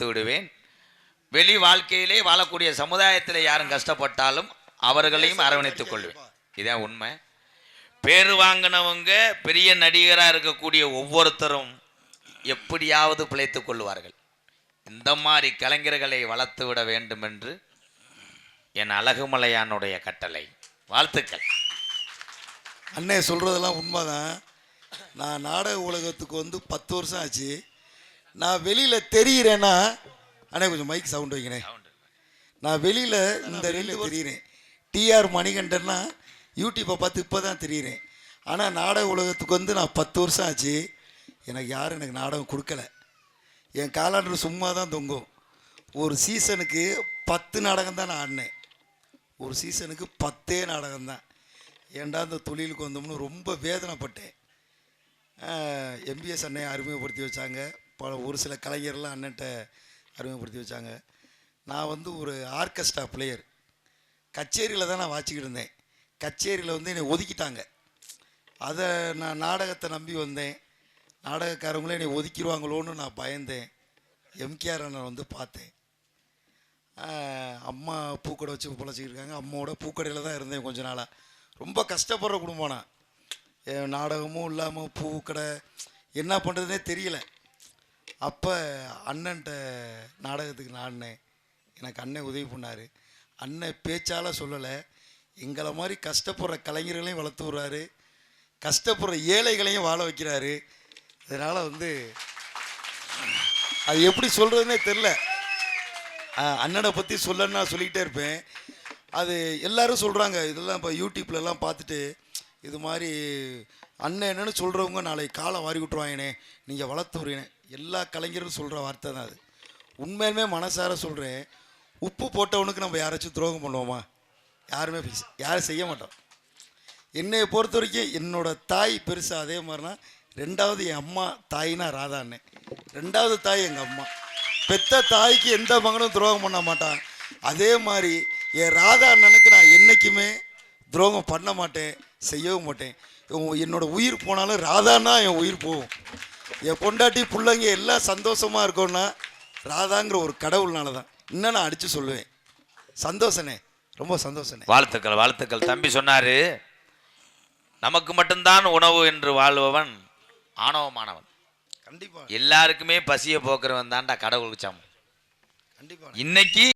வளர்த்து விடுவேன். வெளி வாழ்க்கையிலே வாழக்கூடிய சமுதாயத்தில் யாரும் கஷ்டப்பட்டாலும் அவர்களையும் அரவணைத்துக் கொள்வேன். இதான் உண்மை. பேர் வாங்கினவங்க பெரிய நடிகராக இருக்கக்கூடிய ஒவ்வொருத்தரும் எப்படியாவது பிழைத்துக் கொள்வார்கள். இந்த மாதிரி கலைஞர்களை வளர்த்து விட வேண்டும் என்று என் அழகுமலையானுடைய கட்டளை. வாழ்த்துக்கள். அண்ணே சொல்கிறதெல்லாம் உண்மைதான். நான் நாடக உலகத்துக்கு வந்து பத்து வருஷம் ஆச்சு. நான் வெளியில் தெரிகிறேன்னா அண்ணே கொஞ்சம் மைக் சவுண்ட் வைக்கிறேன் நான் வெளியில் இந்த வெளியில் தெரிகிறேன் டிஆர் மணிகண்டன்னா யூடியூப்பை பார்த்து இப்போ தான் தெரியுறேன். ஆனால் நாடக உலகத்துக்கு வந்து நான் பத்து வருஷம் ஆச்சு. எனக்கு யாரும் எனக்கு நாடகம் கொடுக்கல. என் காலாண்டர் சும்மா தான் தொங்கும். ஒரு சீசனுக்கு பத்து நாடகம் தான் நான் ஆடினேன். ஒரு சீசனுக்கு பத்தே நாடகம் தான். ஏன்டா இந்த தொழிலுக்கு வந்தோம்னு ரொம்ப வேதனைப்பட்டேன். எம்பிஎஸ் அண்ணன் அறிமுகப்படுத்தி வச்சாங்க. பல ஒரு சில கலைஞர்லாம் அண்ணன்ட்ட அறிமுகப்படுத்தி வச்சாங்க. நான் வந்து ஒரு ஆர்கெஸ்ட்ரா பிளேயர். கச்சேரியில் தான் நான் வாச்சிக்கிட்டு இருந்தேன். கச்சேரியில் வந்து என்னை ஒதுக்கிட்டாங்க. அதை நான் நாடகத்தை நம்பி வந்தேன். நாடகக்காரங்களே என்னை ஒதுக்கிடுவாங்களோன்னு நான் பயந்தேன். எம்கேஆர் அண்ணன் வந்து பார்த்தேன். அம்மா பூக்கடை வச்சு பிழைச்சிக்கிருக்காங்க அம்மாவோட பூக்கடையில் தான் இருந்தேன் கொஞ்ச நாளாக ரொம்ப கஷ்டப்படுற குடும்பம் நான். நாடகமும் இல்லாமல் பூக்கடை. என்ன பண்ணுறதுனே தெரியல. அப்போ அண்ணன்ட்ட நாடகத்துக்கு நாடினேன். எனக்கு அண்ணன் உதவி பண்ணார். அண்ணன் பேச்சால் சொல்லலை. எங்களை மாதிரி கஷ்டப்படுற கலைஞர்களையும் வளர்த்து விட்றாரு. கஷ்டப்படுற ஏழைகளையும் வாழ வைக்கிறாரு. அதனால் வந்து அது எப்படி சொல்கிறதுனே தெரில அண்ணனை பற்றி சொல்லன்னு நான் சொல்லிக்கிட்டே இருப்பேன். அது எல்லாரும் சொல்கிறாங்க இதெல்லாம் இப்போ யூடியூப்லலாம் பார்த்துட்டு இது மாதிரி அண்ணன் என்னென்னு சொல்கிறவங்க நாளைக்கு காலை வாரி விட்டுருவாங்கண்ணே. நீங்கள் வளர்த்து விடுறீங்க எல்லா கலைஞரும் சொல்கிற வார்த்தை தான் அது. உண்மையுமே மனசார சொல்கிறேன் உப்பு போட்டவனுக்கு நம்ம யாராச்சும் துரோகம் பண்ணுவோமா? யாருமே யாரும் செய்ய மாட்டோம். என்னையை பொறுத்த வரைக்கும் என்னோட தாய் பெருசாக அதே மாதிரினா ரெண்டாவது என் அம்மா தாய்னா ராதா அண்ணன் ரெண்டாவது தாய் எங்கள் அம்மா. பெத்த தாய்க்கு எந்த மகனும் துரோகம் பண்ண மாட்டான். அதே மாதிரி என் ராதா அண்ணனுக்கு நான் என்றைக்குமே துரோகம் பண்ண மாட்டேன் செய்யவும் மாட்டேன். என்னோடய உயிர் போனாலும் ராதான்னா என் உயிர் போகும். என் பொண்டாட்டி பிள்ளைங்க எல்லாம் சந்தோஷமாக இருக்கோன்னா ராதாங்கிற ஒரு கடவுள்னால தான் இன்னும் நான் அடித்து சொல்லுவேன். சந்தோஷனே ரொம்ப சந்தோஷனே. வாழ்த்துக்கள் வாழ்த்துக்கள். தம்பி சொன்னாரு நமக்கு மட்டும்தான் உணவு என்று வாழ்பவன் ஆணவமானவன். கண்டிப்பாக எல்லாருக்குமே பசியை போக்குறவன் தான்டா கடவுளுக்கு சமம் கண்டிப்பாக இன்னைக்கு